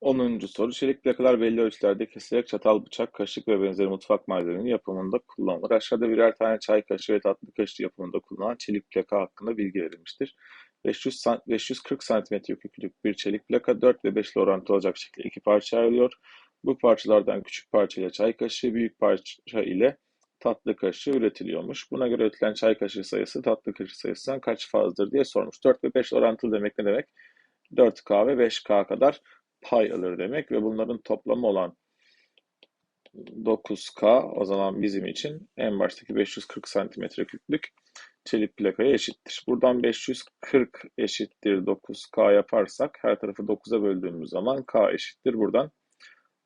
10. soru. Çelik plakalar belli ölçülerde kesilerek çatal, bıçak, kaşık ve benzeri mutfak malzemelerinin yapımında kullanılır. Aşağıda birer tane çay kaşığı ve tatlı kaşığı yapımında kullanılan çelik plaka hakkında bilgi verilmiştir. 500 san- 540 cm yüklük bir çelik plaka 4 ve 5 ile orantılı olacak şekilde iki parça ayrılıyor. Bu parçalardan küçük parça ile çay kaşığı, büyük parça ile tatlı kaşığı üretiliyormuş. Buna göre üretilen çay kaşığı sayısı tatlı kaşığı sayısından kaç fazladır diye sormuş. 4 ve 5 orantılı demek ne demek? 4K ve 5K kadar pay alır demek ve bunların toplamı olan 9K o zaman bizim için en baştaki 540 santimetre küplük çelik plakaya eşittir. Buradan 540 eşittir 9K yaparsak her tarafı 9'a böldüğümüz zaman K eşittir buradan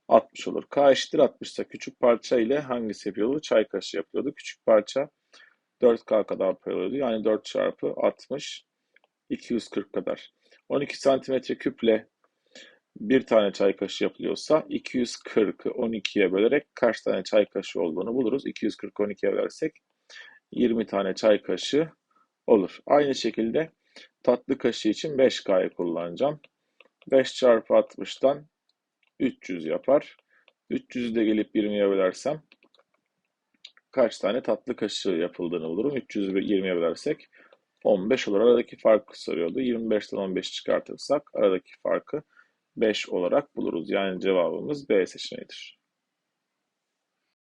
60 olur. K eşittir 60 ise küçük parça ile hangisi yapıyordu? Çay kaşığı yapıyordu. Küçük parça 4K kadar pay alıyordu. Yani 4 çarpı 60 240 kadar. 12 santimetre küple bir tane çay kaşığı yapılıyorsa 240'ı 12'ye bölerek kaç tane çay kaşığı olduğunu buluruz. 240'ı 12'ye bölersek 20 tane çay kaşığı olur. Aynı şekilde tatlı kaşığı için 5K'yı kullanacağım. 5 çarpı 60'tan 300 yapar. 300'ü de gelip 20'ye bölersem kaç tane tatlı kaşığı yapıldığını bulurum. 300'ü 20'ye bölersek 15 olur. Aradaki farkı soruyordu. 25'ten 15 çıkartırsak aradaki farkı 5 olarak buluruz. Yani cevabımız B seçeneğidir.